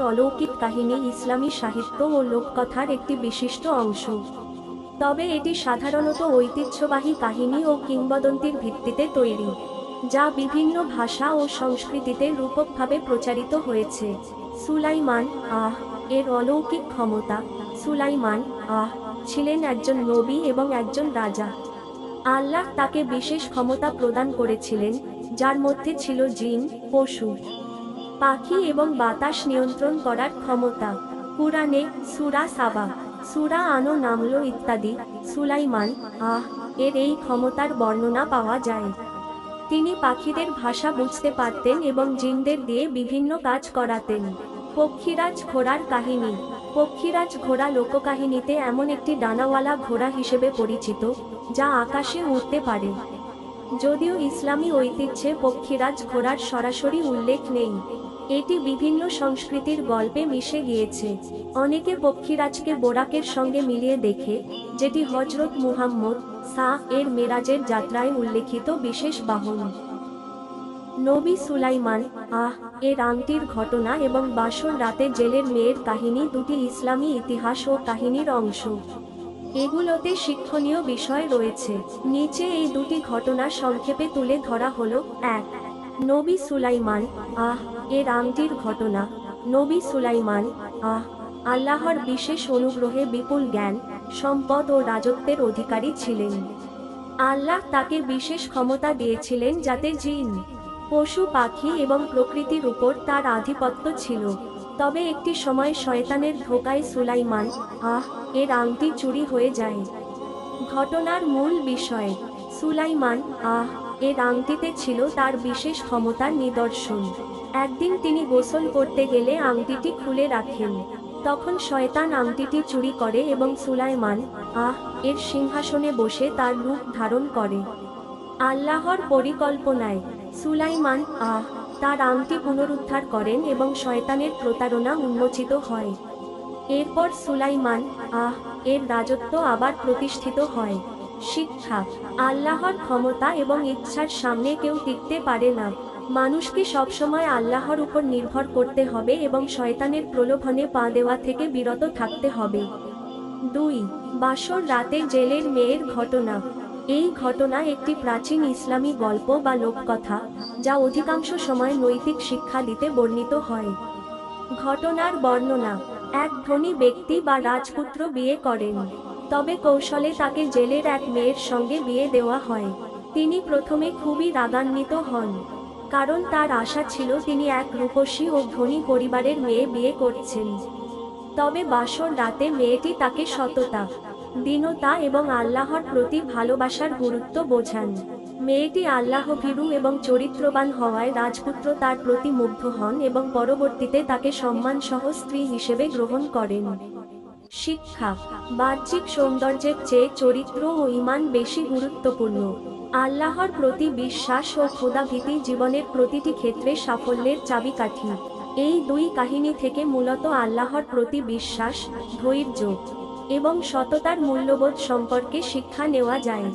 অলৌকিক কাহিনী ইসলামী সাহিত্য ও লোককথার একটি বিশিষ্ট অংশ। তবে এটি সাধারণত ঐতিহ্যবাহী কাহিনী ও কিংবদন্তির ভিত্তিতে তৈরি, যা বিভিন্ন ভাষা ও সংস্কৃতিতে রূপকভাবে প্রচারিত হয়েছে। সুলাইমান আহ, এর অলৌকিক ক্ষমতা। সুলাইমান আহ, ছিলেন একজন নবী এবং একজন রাজা। আল্লাহ তাকে বিশেষ ক্ষমতা প্রদান করেছিলেন, যার মধ্যে ছিল জিন, পশু। পাখি এবং বাতাস নিয়ন্ত্রণ করার ক্ষমতা। কুরআনে সুরা সাবা, সুরা আনো নামলো ইত্যাদি। সুলাইমান, আহ, এর এই ক্ষমতার বর্ণনা পাওয়া যায়। তিনি পাখিদের ভাষা বুঝতে পারতেন এবং জিনদের দিয়ে বিভিন্ন কাজ করাতেন। পক্ষীরাজ ঘোড়ার কাহিনী, পক্ষীরাজ ঘোড়া লোককাহিনীতে এমন একটি ডানাওয়ালা ঘোড়া হিসেবে পরিচিত, যা আকাশে উড়তে পারে। যদিও ইসলামী ঐতিহ্যে পক্ষীরাজ ঘোড়ার সরাসরি উল্লেখ নেই। এটি বিভিন্ন সংস্কৃতির গল্পে মিশে গিয়েছে। অনেকে পক্ষীরাজকে বোরাকের সঙ্গে মিলিয়ে দেখে, যেটি হজরত মুহাম্মদ সা এর মেরাজের যাত্রায় উল্লেখিত বিশেষ বাহন। নবী সুলাইমান, আহ, এর আংটির ঘটনা এবং বাসর রাতে জেলের মেয়ের কাহিনী দুটি ইসলামী ইতিহাস ও কাহিনীর অংশ। এগুলোতে শিক্ষণীয় বিষয় রয়েছে। নিচে এই দুটি ঘটনা সংক্ষেপে তুলে ধরা হলো। এক নবী সুলাইমান, আহ, এর আংটির ঘটনা। নবী সুলাইমান, আহ, আল্লাহর বিশেষ অনুগ্রহে বিপুল জ্ঞান, সম্পদ ও রাজত্বের অধিকারী ছিলেন। আল্লাহ তাকে বিশেষ ক্ষমতা দিয়েছিলেন যাতে জিন, পশু, পাখি এবং প্রকৃতির উপর তার আধিপত্য ছিল। তবে একটি সময় শয়তানের ধোকায় সুলাইমান, আহ, এর আংটি চুরি হয়ে যায়। ঘটনার মূল বিষয়। সুলাইমান আহ এর আংটিতে ছিল তার বিশেষ ক্ষমতার নিদর্শন। একদিন তিনি গোসল করতে গেলে আংটিটি খুলে রাখেন। তখন শয়তান আংটিটি চুরি করে এবং সুলাইমান আহ, এর সিংহাসনে বসে তার রূপ ধারণ করে। আল্লাহর পরিকল্পনায় সুলাইমান আহ, তার আংটি পুনরুদ্ধার করেন এবং শয়তানের প্রতারণা উন্মোচিত হয়। এরপর সুলাইমান, আহ, এর রাজত্ব আবার প্রতিষ্ঠিত হয়। শিক্ষা, আল্লাহর ক্ষমতা এবং ইচ্ছার সামনে কেউ টিকতে পারে না। মানুষকে সবসময় আল্লাহর উপর নির্ভর করতে হবে এবং শয়তানের প্রলোভনে পা দেওয়া থেকে বিরত থাকতে হবে। দুই, বাসর রাতে জেলের মেয়ের ঘটনা। এই ঘটনা একটি প্রাচীন ইসলামী গল্প বা লোককথা, যা অধিকাংশ সময় নৈতিক শিক্ষা দিতে বর্ণিত হয়। ঘটনার বর্ণনা এক ধনী ব্যক্তি বা রাজপুত্র বিয়ে করেন। তবে কৌশলে তাকে জেলের এক মেয়ের সঙ্গে বিয়ে দেওয়া হয়। তিনি প্রথমে খুবই রাগান্বিত হন। কারণ তার আশা ছিল তিনি এক রূপসী ও ধনী পরিবারের মেয়ে বিয়ে করছেন। তবে বাসর রাতে মেয়েটি তাকে সততা দীনতা এবং আল্লাহর প্রতি ভালোবাসার গুরুত্ব বোঝান। মেয়েটি আল্লাহ ভীরু এবং চরিত্রবান হওয়ায় রাজপুত্র তার প্রতি মুগ্ধ হন এবং পরবর্তীতে তাকে সম্মানসহ স্ত্রী হিসেবে গ্রহণ করেন। শিক্ষা, বাহ্যিক সৌন্দর্যের চেয়ে চরিত্র ও ইমান বেশি গুরুত্বপূর্ণ। আল্লাহর প্রতি বিশ্বাস ও খোদাভীতি জীবনের প্রতিটি ক্ষেত্রে সাফল্যের চাবিকাঠি। এই দুই কাহিনী থেকে মূলত আল্লাহর প্রতি বিশ্বাস, ধৈর্য। এবং সততার মূল্যবোধ সম্পর্কে শিক্ষা নেওয়া যায়।